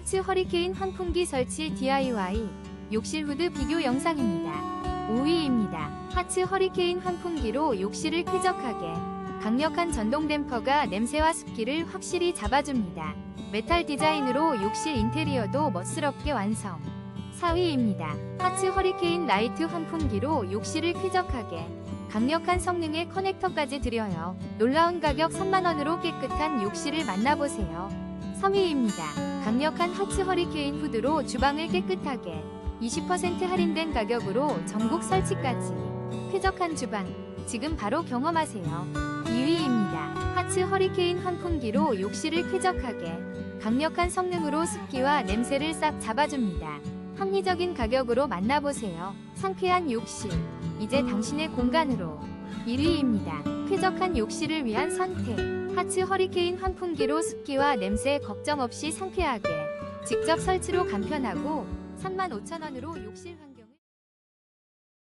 하츠 허리케인 환풍기 설치 DIY 욕실 후드 비교 영상입니다. 5위입니다. 하츠 허리케인 환풍기로 욕실을 쾌적하게 강력한 전동 댐퍼가 냄새와 습기를 확실히 잡아줍니다. 메탈 디자인으로 욕실 인테리어도 멋스럽게 완성. 4위입니다. 하츠 허리케인 라이트 환풍기로 욕실을 쾌적하게 강력한 성능의 커넥터까지 드려요. 놀라운 가격 3만원으로 깨끗한 욕실을 만나보세요. 3위입니다. 강력한 하츠 허리케인 후드로 주방을 깨끗하게 20% 할인된 가격으로 전국 설치까지 쾌적한 주방 지금 바로 경험하세요. 2위입니다. 하츠 허리케인 환풍기로 욕실을 쾌적하게 강력한 성능으로 습기와 냄새를 싹 잡아줍니다. 합리적인 가격으로 만나보세요. 상쾌한 욕실 이제 당신의 공간으로 1위입니다. 쾌적한 욕실을 위한 선택 하츠 허리케인 환풍기로 습기와 냄새 걱정 없이 상쾌하게 직접 설치로 간편하고 35,000원으로 욕실 환